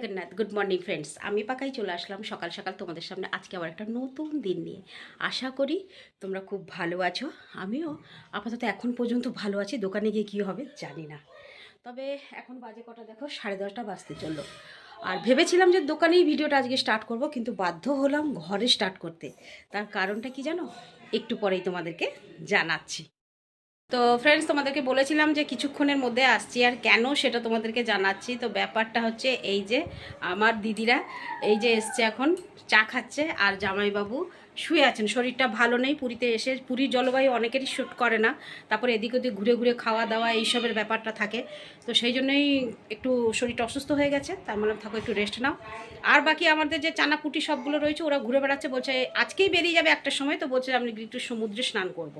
Jagannath good morning friends আমি পাকাই চলে আসলাম সকাল সকাল তোমাদের সামনে। আজকে আবার একটা নতুন দিন নিয়ে। আশা করি তোমরা খুব ভালো আছো। আমিও আপাতত এখন পর্যন্ত ভালো আছি। দোকানে গিয়ে কী হবে জানি না। তবে এখন বাজে কটা দেখো? সাড়ে দশটা বাজতে চলল। আর ভেবেছিলাম যে দোকানেই ভিডিওটা আজকে স্টার্ট করব, কিন্তু বাধ্য হলাম ঘরে স্টার্ট করতে। তার কারণটা কি জানো? একটু পরেই তোমাদেরকে জানাচ্ছি। তো ফ্রেন্ডস তোমাদেরকে বলেছিলাম যে কিছুক্ষণের মধ্যে আসছি, আর কেন সেটা তোমাদেরকে জানাচ্ছি। তো ব্যাপারটা হচ্ছে এই যে, আমার দিদিরা এই যে এসছে এখন, চা খাচ্ছে, আর জামাইবাবু শুয়ে আছেন, শরীরটা ভালো নেই, পুরীতে এসে, পুরীর জলবায়ু অনেকেরই শ্যুট করে না, তারপরে এদিক ওদিক ঘুরে ঘুরে খাওয়া দাওয়া এইসবের ব্যাপারটা থাকে। তো সেই জন্যই একটু শরীরটা অসুস্থ হয়ে গেছে, তার মানে থাকো একটু রেস্ট নাও। আর বাকি আমাদের যে চানাপুটি সবগুলো রয়েছে, ওরা ঘুরে বেড়াচ্ছে, বলছে আজকেই বেরিয়ে যাবে একটা সময়, তো বলছে আমি একটু সমুদ্রে স্নান করব।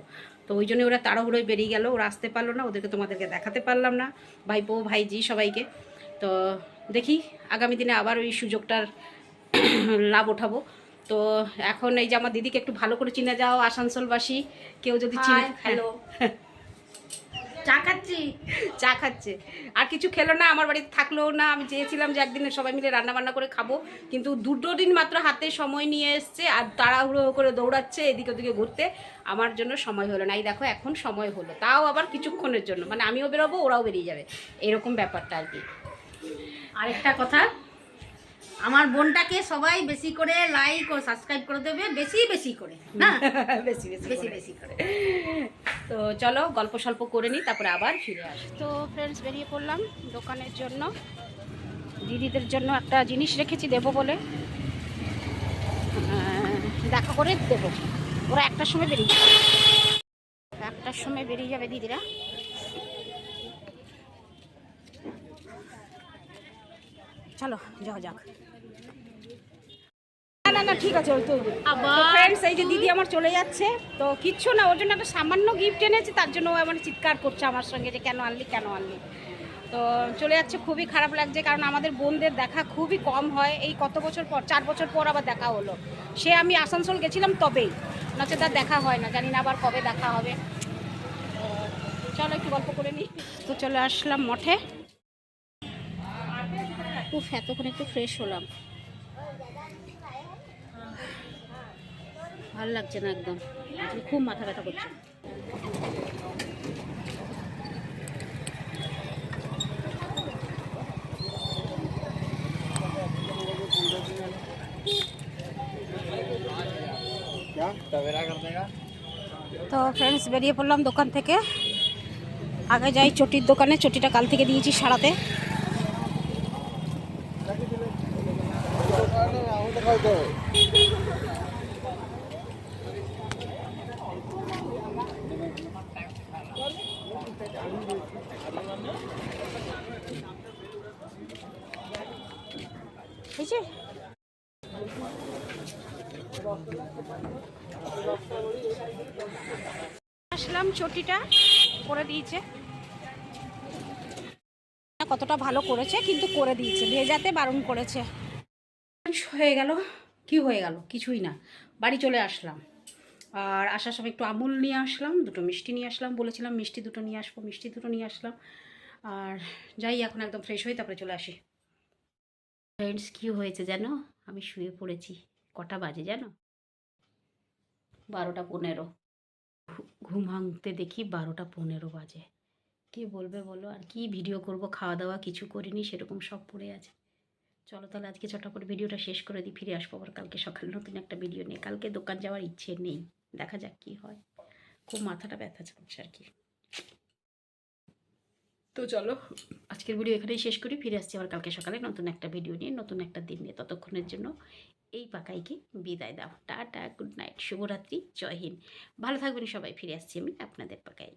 তো ওই জন্য ওরা তাড়াহুড়োয় বেরিয়ে গেল ওরা আসতে পারল না, ওদেরকে তোমাদেরকে দেখাতে পারলাম না, ভাইপো, ভাইজি সবাইকে। তো দেখি আগামী দিনে আবার ওই সুযোগটার লাভ ওঠাবো তো এখন এই যে আমার দিদিকে একটু ভালো করে চিনে যাও আসানসোলবাসী। কেউ যদি চিনে হ্যালো চা খাচ্ছি? চা খাচ্ছে। আর কিছু খেলো না আমার বাড়িতে থাকলেও না। আমি চেয়েছিলাম যে একদিন সবাই মিলে রান্না বান্না করে খাব কিন্তু দুটো দিন মাত্র হাতে সময় নিয়ে এসছে আর তাড়াহুড়ো করে দৌড়াচ্ছে এদিকে ওদিকে ঘুরতে। আমার জন্য সময় হলো না। এই দেখো এখন সময় হলো। তাও আবার কিছুক্ষণের জন্য। মানে আমিও বেরোবো ওরাও বেরিয়ে যাবে। এরকম ব্যাপারটা আর কি। আরেকটা কথা আমার বোনটাকে সবাই বেশি করে লাইক ও সাবস্ক্রাইব করে দেবে বেশি বেশি করে না? বেশি বেশি বেশি করে। বেশি করে। তো চলো গল্প সল্প করে নিই তারপরে আবার ফিরে আসি তো ফ্রেন্ডস বেরিয়ে পড়লাম দোকানের জন্য। দিদিদের জন্য একটা জিনিস রেখেছি দেবো বলে। দেখা করে দেবো। ওরা একটার সময় বেরিয়ে যাবে। একটার সময় বেরিয়ে যাবে দিদিরা। চলো যাওয়া যাক। না ঠিক আছে ওই তো ফ্রেন্ডস এই যে দিদি আমার চলে যাচ্ছে তো কিচ্ছু না ওর জন্য একটা সামান্য গিফট এনেছে তার জন্য ও আমার চিৎকার করছে আমার সঙ্গে যে কেন আনলি কেন আনলি। তো চলে যাচ্ছে খুবই খারাপ লাগছে কারণ আমাদের বোনদের দেখা খুবই কম হয়। এই কত বছর পর চার বছর পর আবার দেখা হলো। সে আমি আসানসোল গেছিলাম তবেই নচে তার দেখা হয় না জানি না আবার কবে দেখা হবে। তো চলো একটু গল্প করে নিই। তো চলে আসলাম মঠে। উফ এতক্ষণ একটু ফ্রেশ হলাম। ভালো লাগছে না একদম। আজকে খুব মাথা ব্যথা করছে। তো ফ্রেন্ডস বেরিয়ে পড়লাম দোকান থেকে। আগে যাই চটির দোকানে, চটিটা কাল থেকে দিয়েছি সারাতে। আসলাম চটিটা করে দিয়েছে। কতটা ভালো করেছে, কিন্তু করে দিয়েছে, ভেজাতে বারণ করেছে। হয়ে গেল, কি হয়ে গেল? কিছুই না। বাড়ি চলে আসলাম। আর আসার সময় একটু আমুল নিয়ে আসলাম, দুটো মিষ্টি নিয়ে আসলাম, বলেছিলাম মিষ্টি দুটো নিয়ে আসব, মিষ্টি দুটো নিয়ে আসলাম। আর যাই, এখন একদম ফ্রেশ হয়ে তারপরে চলে আসি। ফ্রেন্ডস কী হয়েছে জানো? আমি শুয়ে পড়েছি। কটা বাজে জানো? বারোটা পনেরো। ঘুম ভাঙতে দেখি বারোটা পনেরো বাজে। কি বলবে বলো? আর কি ভিডিও করব? খাওয়া দাওয়া কিছু করিনি, সেরকম সব পড়ে আছে। চলো তাহলে আজকে চটাপট ভিডিওটা শেষ করে দিই, ফিরে আসব আবার কালকে সকালে। নতুন একটা ভিডিও নিয়ে। কালকে দোকান যাওয়ার ইচ্ছে নেই। দেখা যাক কি হয়। খুব মাথাটা ব্যথা চলছে আর কি। তো চলো, আজকের ভিডিও এখানেই শেষ করি। ফিরে আসছি আবার কালকে সকালে নতুন একটা ভিডিও নিয়ে, নতুন একটা দিন নিয়ে। ততক্ষণের জন্য এই পাকাইকে বিদায় দাও। টাটা গুড নাইট শুভরাত্রি, জয় হিন্দ। ভালো থাকবেন সবাই। ফিরে আসছি আমি আপনাদের পাকাই